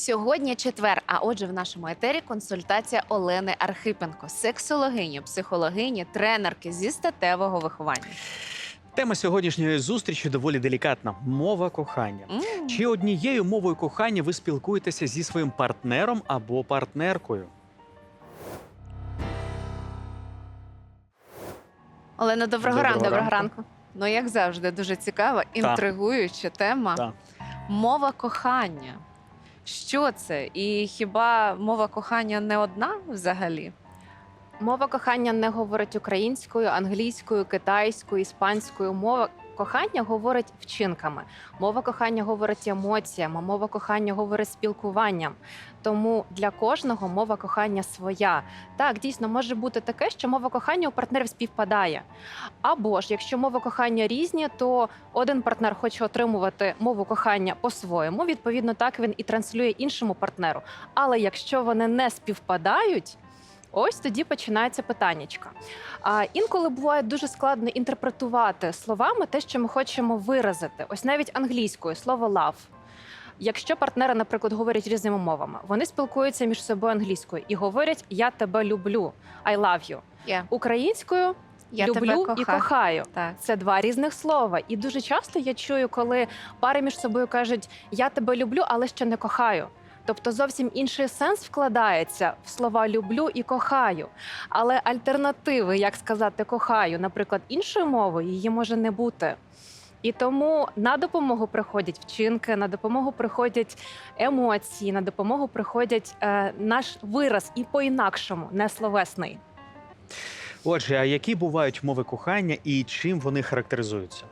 Сьогодні четвер. А отже, в нашому етері консультація Олени Архипенко, сексологині, психологині, тренерки зі статевого виховання. Тема сьогоднішньої зустрічі доволі делікатна: мова кохання. М. Чи однією мовою кохання ви спілкуєтеся зі своїм партнером або партнеркою? Олена, доброго, Доброго ранку. ранку. ранку. Ну, як завжди, дуже цікава, інтригуюча тема. Так. Мова кохання. Що це? І хіба мова кохання не одна взагалі? Мова кохання не говорить українською, англійською, китайською, іспанською. Мова кохання говорить вчинками. Мова кохання говорить емоціями. Мова кохання говорить спілкуванням. Тому для кожного мова кохання своя. Так, дійсно може бути таке, що мова кохання у партнерів співпадає. Або ж якщо мова кохання різні, то один партнер хоче отримувати мову кохання по-своєму. Відповідно, так він і транслює іншому партнеру. Але якщо вони не співпадають. Ось тоді починається питаннячка. А інколи буває дуже складно інтерпретувати словами те, що ми хочемо виразити. Ось навіть англійською слово love. Якщо партнери, наприклад, говорять різними мовами, вони спілкуються між собою англійською і говорять Я тебе люблю, I love you. Я, Українською я люблю тебе і кохаю. кохаю. Так. Це два різних слова. І дуже часто я чую, коли пари між собою кажуть Я тебе люблю, але ще не кохаю. Тобто зовсім інший сенс вкладається в слова люблю і кохаю. Але альтернативи, як сказати кохаю, наприклад, іншою мовою, її може не бути. І тому на допомогу приходять вчинки, на допомогу приходять емоції, на допомогу приходять е, наш вираз і по-інакшому, не словесний. Отже, а які бувають мови кохання і чим вони характеризуються?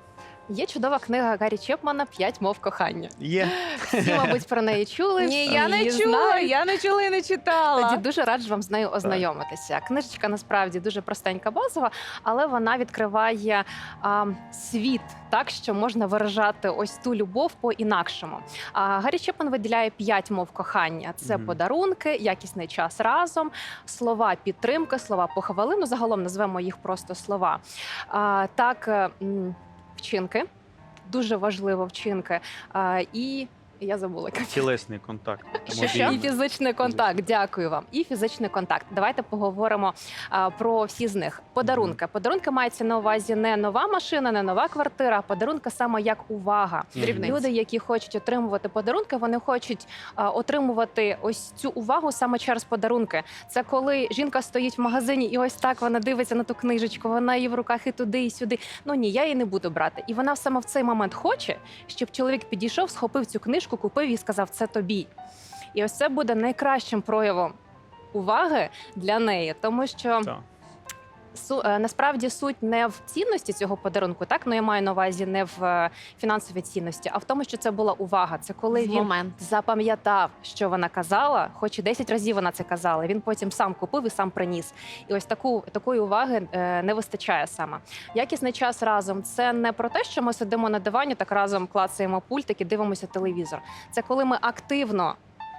Є чудова книга Гаррі Чепмана П'ять мов кохання. Є Всі, мабуть, про неї чули. Ні, я не чула, я не чула і не читала. Тоді дуже раджу вам з нею ознайомитися. Книжечка насправді дуже простенька базова, але вона відкриває а, світ так, що можна виражати ось ту любов по-інакшому. А, Гаррі Чепман виділяє п'ять мов кохання: це Мгм. подарунки, якісний час разом, слова підтримки, слова похвали. Ну, загалом назвемо їх просто слова. А, так, е, вчинки. Дуже важливо вчинки. І я забула. тілесний контакт. Що, що? і фізичний контакт. Дякую вам. І фізичний контакт. Давайте поговоримо а, про всі з них. Подарунки. Подарунки мається на увазі не нова машина, не нова квартира, а подарунки саме як увага. Мгм. Дрібниці. Люди, які хочуть отримувати подарунки, вони хочуть а, отримувати ось цю увагу саме через подарунки. Це коли жінка стоїть в магазині, і ось так вона дивиться на ту книжечку, вона її в руках і туди, і сюди. Ну ні, я її не буду брати. І вона саме в цей момент хоче, щоб чоловік підійшов, схопив цю книжку, купив і сказав: це тобі. І ось це буде найкращим проявом уваги для неї, тому що Так. Су, е, насправді суть не в цінності цього подарунку, так ну я маю на увазі не в е, фінансовій цінності, а в тому, що це була увага. Це коли В він момент. запам'ятав, що вона казала, хоч і 10 разів вона це казала. Він потім сам купив і сам приніс. І ось таку такої уваги е, не вистачає саме. Якісний час разом це не про те, що ми сидимо на дивані, так разом клацаємо пультик і дивимося телевізор. Це коли ми активно.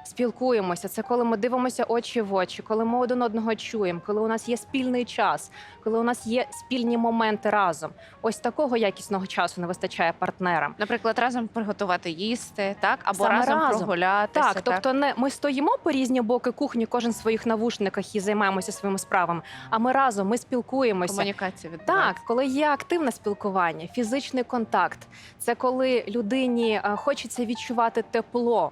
Спілкуємося, це коли ми дивимося очі в очі, коли ми один одного чуємо, коли у нас є спільний час, коли у нас є спільні моменти разом. Ось такого якісного часу не вистачає партнерам. Наприклад, разом приготувати їсти, так? Або Саме разом, разом. прогулятися. Так, тобто не ми стоїмо по різні боки кухні, кожен в своїх навушниках і займаємося своїми справами. А ми разом ми спілкуємося. комунікація Так, коли є активне спілкування, фізичний контакт, це коли людині е, хочеться відчувати тепло.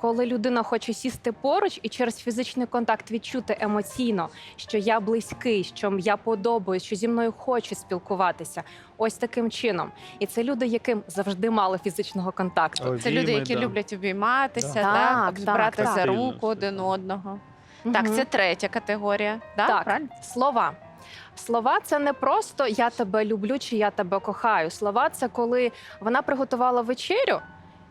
Коли людина хоче сісти поруч і через фізичний контакт відчути емоційно, що я близький, що я подобаюсь, що зі мною хочуть спілкуватися, ось таким чином. І це люди, яким завжди мало фізичного контакту. Ой, Це люди, які да. люблять обійматися, Да. так, Так, так, брати так. за руку один так. одного. Так, це третя категорія. Да? Так. Правильно? Слова. Слова це не просто я тебе люблю чи я тебе кохаю. Слова це коли вона приготувала вечерю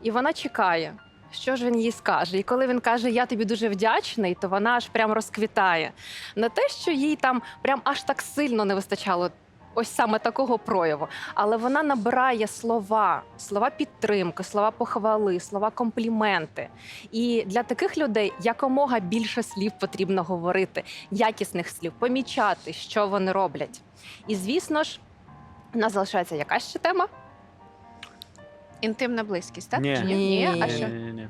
і вона чекає. Що ж він їй скаже? І коли він каже, я тобі дуже вдячний, то вона аж прям розквітає. Не те, що їй там прям аж так сильно не вистачало ось саме такого прояву, але вона набирає слова, слова підтримки, слова похвали, слова компліменти. І для таких людей якомога більше слів потрібно говорити, якісних слів, помічати, що вони роблять. І звісно ж, у нас залишається якась ще тема. Інтимна близькість, так? Ні. Чи ні? Ні. А що? Ні-ні-ні.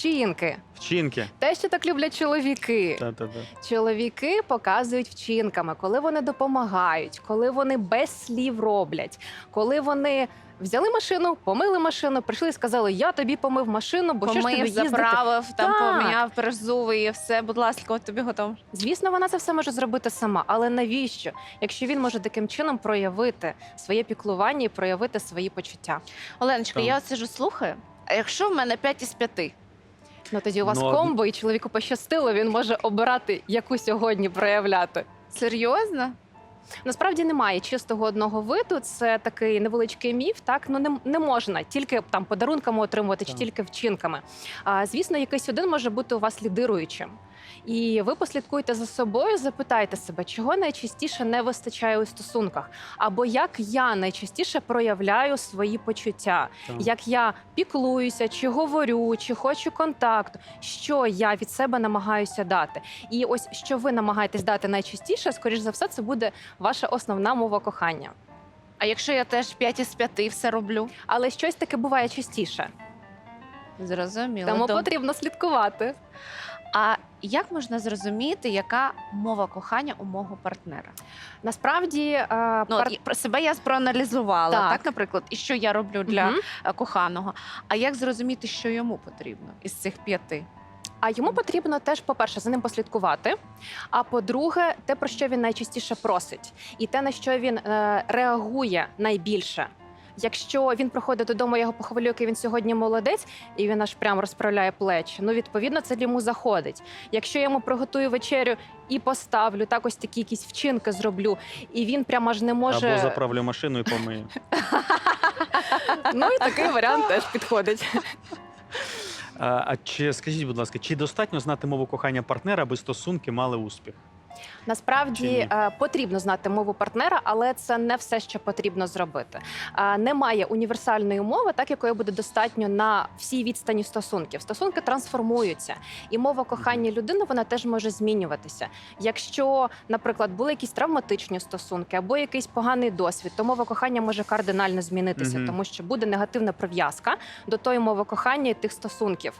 Вчинки. Вчинки. Те, що так люблять чоловіки. Та-та-та. Чоловіки показують вчинками, коли вони допомагають, коли вони без слів роблять, коли вони взяли машину, помили машину, прийшли і сказали: Я тобі помив машину, бо що ж тобі Помив, їздити? заправив, там Так. поміняв перезуви і все, будь ласка, от тобі готово. Звісно, вона це все може зробити сама, але навіщо? Якщо він може таким чином проявити своє піклування і проявити свої почуття. Оленочка, Так. я от сиджу слухаю. А якщо в мене 5 із 5? Ну тоді у вас Ну, а- комбо, і чоловіку пощастило, він може обирати, яку сьогодні проявляти. Серйозно? Насправді немає чистого одного виду. Це такий невеличкий міф. Так ну не, не можна тільки там подарунками отримувати чи Так. тільки вчинками. А звісно, якийсь один може бути у вас лідируючим. І ви послідкуйте за собою, запитайте себе, чого найчастіше не вистачає у стосунках, або як я найчастіше проявляю свої почуття, Так. як я піклуюся, чи говорю, чи хочу контакту, що я від себе намагаюся дати. І ось що ви намагаєтесь дати найчастіше, скоріш за все, це буде ваша основна мова кохання. А якщо я теж 5 із 5 все роблю? Але щось таке буває частіше, Зрозуміло. тому Доб- потрібно слідкувати. А як можна зрозуміти, яка мова кохання у мого партнера? Насправді, е, Ну, пар- і про себе я проаналізувала, Так. так. наприклад, і що я роблю для Мгм. е, коханого. А як зрозуміти, що йому потрібно із цих п'яти? А йому потрібно теж, по-перше, за ним послідкувати. А по-друге, те, про що він найчастіше просить, і те, на що він е, реагує найбільше. Якщо він приходить додому, я його похвалю, який він сьогодні молодець, і він аж прям розправляє плечі. Ну, відповідно, це йому заходить. Якщо я йому приготую вечерю і поставлю, так ось такі якісь вчинки зроблю, і він прямо аж не може. Або заправлю машину і помию. Ну і такий варіант теж підходить. А, а чи скажіть, будь ласка, чи достатньо знати мову кохання партнера, аби стосунки мали успіх? Насправді е, потрібно знати мову партнера, але це не все, що потрібно зробити. Е, Немає універсальної мови, так якої буде достатньо на всій відстані стосунків. Стосунки трансформуються, і мова кохання людини вона теж може змінюватися. Якщо, наприклад, були якісь травматичні стосунки або якийсь поганий досвід, то мова кохання може кардинально змінитися, тому що буде негативна прив'язка до тої мови кохання і тих стосунків.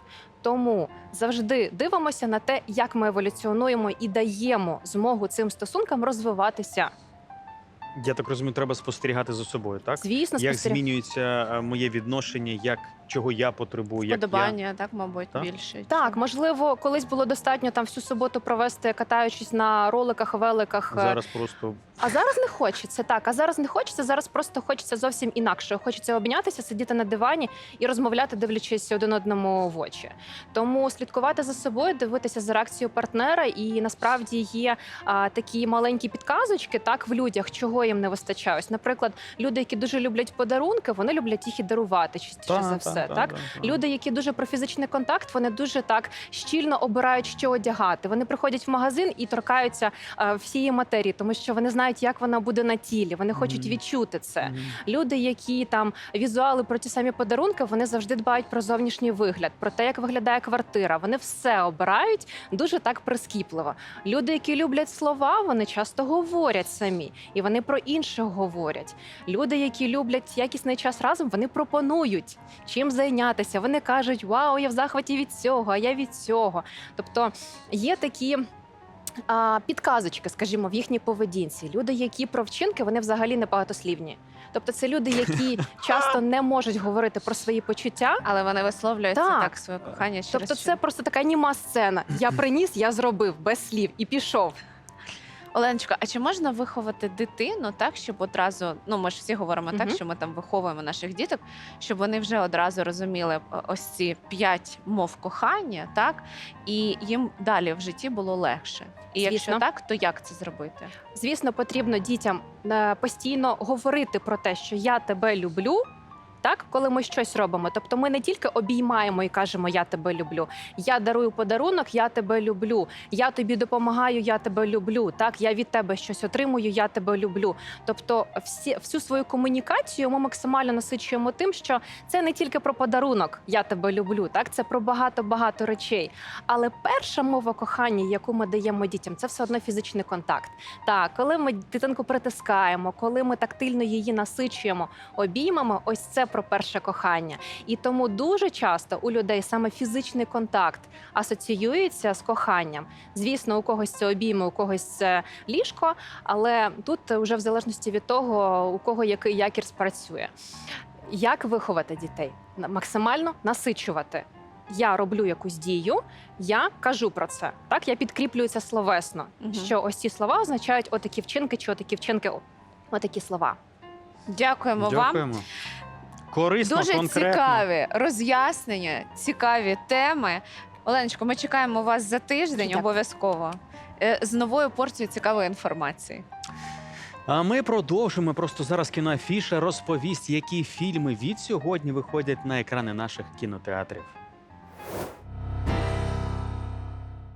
Тому завжди дивимося на те, як ми еволюціонуємо і даємо змогу цим стосункам розвиватися. Я так розумію, треба спостерігати за собою, так? Звісно, Як спостеріг- змінюється е, моє відношення, як чого я потребую, як я... Подобання, так, мабуть, Так? більше. Так, можливо, колись було достатньо там всю суботу провести, катаючись на роликах, великах. е, зараз просто А зараз не хочеться. Так, а зараз не хочеться. Зараз просто хочеться зовсім інакше. Хочеться обнятися, сидіти на дивані і розмовляти, дивлячись один одному в очі. Тому слідкувати за собою, дивитися за реакцією партнера, і насправді є а, такі маленькі підказочки, так в людях, чого їм не вистачає. Ось, наприклад, люди, які дуже люблять подарунки, вони люблять їх і дарувати частіше за все. так Люди, які дуже про фізичний контакт, вони дуже так щільно обирають, що одягати. Вони приходять в магазин і торкаються е, всієї матерії, тому що вони знають, як вона буде на тілі. Вони хочуть Мгм. відчути це. Мгм. Люди, які там візуали про ті самі подарунки, вони завжди дбають про зовнішній вигляд, про те, як виглядає квартира. Вони все обирають дуже так прискіпливо. Люди, які люблять слова, вони часто говорять самі, і вони про інших говорять. Люди, які люблять якісний час разом, вони пропонують чим зайнятися. Вони кажуть: Вау, я в захваті від цього, а я від цього. Тобто є такі. А, підказочки, скажімо, в їхній поведінці. Люди, які про вчинки, вони взагалі не багатослівні. Тобто, це люди, які часто не можуть говорити про свої почуття. Але вони висловлюються Так. так, своє кохання через Тобто, що. це просто така німа сцена. Я приніс, я зробив без слів і пішов. Оленочка, а чи можна виховати дитину так, щоб одразу, ну ми ж всі говоримо так, Мгм. що ми там виховуємо наших діток, щоб вони вже одразу розуміли е, ось ці п'ять мов кохання, так і їм далі в житті було легше. І якщо Звісно. так, то як це зробити? Звісно, потрібно дітям е, постійно говорити про те, що я тебе люблю. Так, коли ми щось робимо, тобто ми не тільки обіймаємо і кажемо Я тебе люблю. Я дарую подарунок, я тебе люблю. Я тобі допомагаю, я тебе люблю. Так, я від тебе щось отримую, я тебе люблю. Тобто, всі всю свою комунікацію ми максимально насичуємо тим, що це не тільки про подарунок, я тебе люблю. Так, це про багато багато речей. Але перша мова кохання, яку ми даємо дітям, це все одно фізичний контакт. Так, коли ми дитинку притискаємо, коли ми тактильно її насичуємо обіймами, ось це про перше кохання. І тому дуже часто у людей саме фізичний контакт асоціюється з коханням. Звісно, у когось це обійми, у когось це ліжко, але тут вже в залежності від того, у кого який якір спрацює. Як виховати дітей? Максимально насичувати. Я роблю якусь дію, я кажу про це. Так, я підкріплюю це словесно. Мгм. Що ось ці слова означають отакі вчинки, чи отакі вчинки, отакі слова. Дякуємо, вам. Корисно, Дуже конкретно. цікаві роз'яснення, цікаві теми. Оленочко, ми чекаємо вас за тиждень Дякую. обов'язково е, з новою порцією цікавої інформації. А ми продовжимо. Просто зараз кіноафіша розповість, які фільми від сьогодні виходять на екрани наших кінотеатрів.